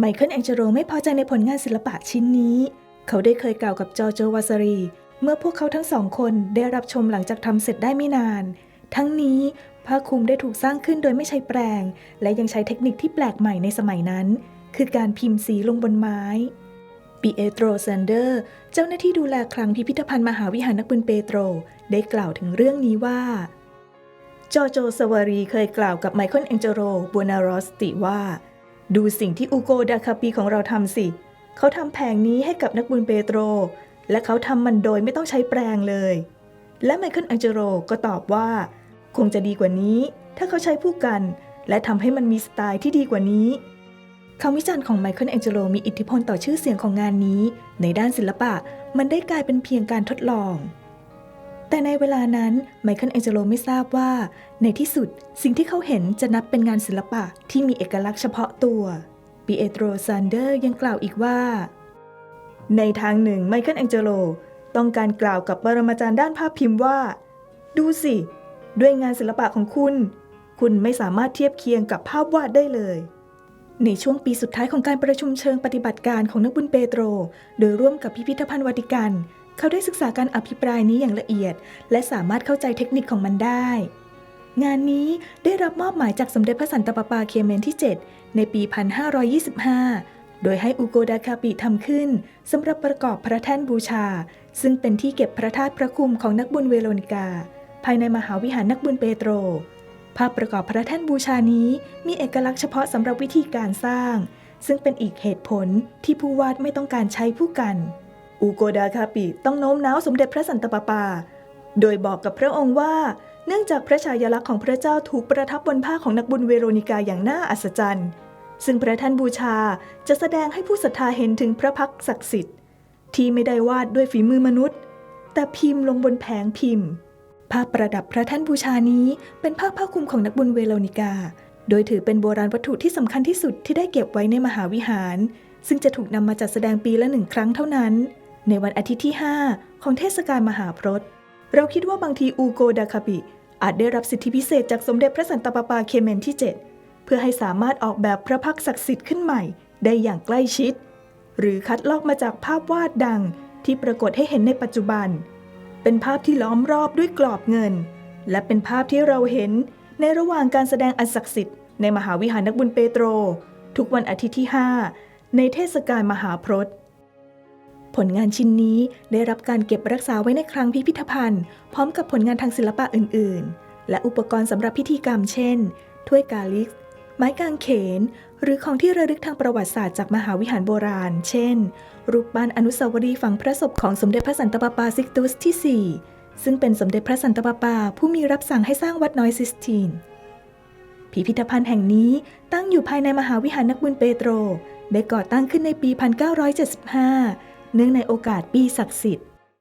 ไมเคิลแองเจโรไม่พอใจในผลงานศิลปะชิ้นนี้ เขาได้เคยกล่าวกับจอร์โจวาซารี เมื่อพวกเขาทั้งสองคนได้รับชมหลังจากทำเสร็จได้ไม่นาน ทั้งนี้ผ้าคลุมได้ถูกสร้างขึ้นโดยไม่ใช้แปรง และยังใช้เทคนิคที่แปลกใหม่ในสมัยนั้น คือการพิมพ์สีลงบนไม้ปีเอโตรแซนเดอร์ เจ้าหน้าที่ดูแลคลังพิพิธภัณฑ์มหาวิหารนักบุญเปโตร ได้กล่าวถึงเรื่องนี้ว่า จอโจสวารีเคยกล่าวกับไมเคิลแองเจโรบัวนารอสติว่า ดูสิ่งที่อูโกดาคาปีของเราทำสิ เขาทำแผงนี้ให้กับนักบุญเปโตร และเขาทำมันโดยไม่ต้องใช้แปรงเลย และไมเคิลแองเจโรก็ตอบว่า คงจะดีกว่านี้ ถ้าเขาใช้ผู้กัน และทำให้มันมีสไตล์ที่ดีกว่านี้คำวิจารณ์ของไมเคิลแองเจโรมีอิทธิพลต่อชื่อเสียงของงานนี้ ในด้านศิลปะมันได้กลายเป็นเพียงการทดลอง แต่ในเวลานั้นไมเคิลแองเจโลไม่ทราบว่า ในที่สุดสิ่งที่เขาเห็นจะนับเป็นงานศิลปะที่มีเอกลักษณ์เฉพาะตัวปีเอโตรซานเดอร์ยังกล่าวอีกว่า ในทางหนึ่งไมเคิลแองเจโลต้องการกล่าวกับปรมาจารย์ด้านภาพพิมพ์ว่า ดูสิ ด้วยงานศิลปะของคุณ คุณไม่สามารถเทียบเคียงกับภาพวาดได้เลย ในช่วงปีสุดท้ายของการประชุมเชิงปฏิบัติการของนักบุญเปโตร โดยร่วมกับพิพิธภัณฑ์วาติกัน เขาได้ศึกษาการอภิปรายนี้อย่างละเอียด และสามารถเข้าใจเทคนิคของมันได้ งานนี้ได้รับมอบหมายจากสมเด็จพระสันตะปาปาเคเมนที่ 7 ในปี 1525 โดยให้อูโกดาคาปิทำขึ้นสำหรับประกอบพระแท่นบูชา ซึ่งเป็นที่เก็บพระธาตุพระคุมของนักบุญเวโรนิกา ภายในมหาวิหารนักบุญเปโตร ภาพประกอบพระแท่นบูชานี้มีเอกลักษณ์เฉพาะสำหรับวิธีการสร้าง ซึ่งเป็นอีกเหตุผลที่ผู้วาดไม่ต้องการใช้ผู้กัน อูโกดาคาปิต้องโน้มน้าวสมเด็จพระสันตะปาปา โดยบอกกับพระองค์ว่า เนื่องจากพระฉายาลักษณ์ของพระเจ้าถูกประทับบนผ้าของนักบุญเวโรนิกาอย่างน่าอัศจรรย์ ซึ่งพระท่านบูชาจะแสดงให้ผู้ศรัทธาเห็นถึงพระพักตร์ศักดิ์สิทธิ์ ที่ไม่ได้วาดด้วยฝีมือมนุษย์ แต่พิมพ์ลงบนแผงพิมพ์ ภาพประดับพระท่านบูชานี้เป็นภาพผ้าคลุมของนักบุญเวโรนิกา โดยถือเป็นโบราณวัตถุที่สำคัญที่สุดที่ได้เก็บไว้ในมหาวิหาร ซึ่งจะถูกนำมาจัดแสดงปีละหนึ่งครั้งเท่านั้น ในวันอาทิตย์ที่ 5 ของเทศกาลมหาพรตเราคิดว่าบางทีอูโกดาคาบิอาจได้รับสิทธิพิเศษจากสมเด็จพระสันตะปาปาเคเมนที่ 7 เพื่อให้สามารถออกแบบพระพักตร์ศักดิ์สิทธิ์ขึ้นใหม่ ได้อย่างใกล้ชิด หรือคัดลอกมาจากภาพวาดดังที่ปรากฏให้เห็นในปัจจุบัน เป็นภาพที่ล้อมรอบด้วยกรอบเงิน และเป็นภาพที่เราเห็นในระหว่างการแสดงอันศักดิ์สิทธิ์ในมหาวิหารนักบุญเปโตร ทุกวันอาทิตย์ที่ 5 ในเทศกาลมหาพรต ผลงานชิ้นนี้ได้รับการเก็บรักษาไว้ในคลังพิพิธภัณฑ์ พร้อมกับผลงานทางศิลปะอื่น ๆ และอุปกรณ์สำหรับพิธีกรรมเช่น ถ้วยกาลิก ไม้กางเขน หรือของที่ระลึกทางประวัติศาสตร์จากมหาวิหารโบราณ เช่น รูปปั้นอนุสาวรีย์ฝังพระศพของสมเด็จพระสันตะปาปาซิกตุสที่ 4 ซึ่งเป็นสมเด็จพระสันตะปาปาผู้มีรับสั่งให้สร้างวัดน้อยซิสตีนพิพิธภัณฑ์แห่งนี้ตั้งอยู่ภายในมหาวิหารนักบุญเปโตร ได้ก่อตั้งขึ้นในปี 1975 เนื่องในโอกาสปีศักดิ์สิทธิ์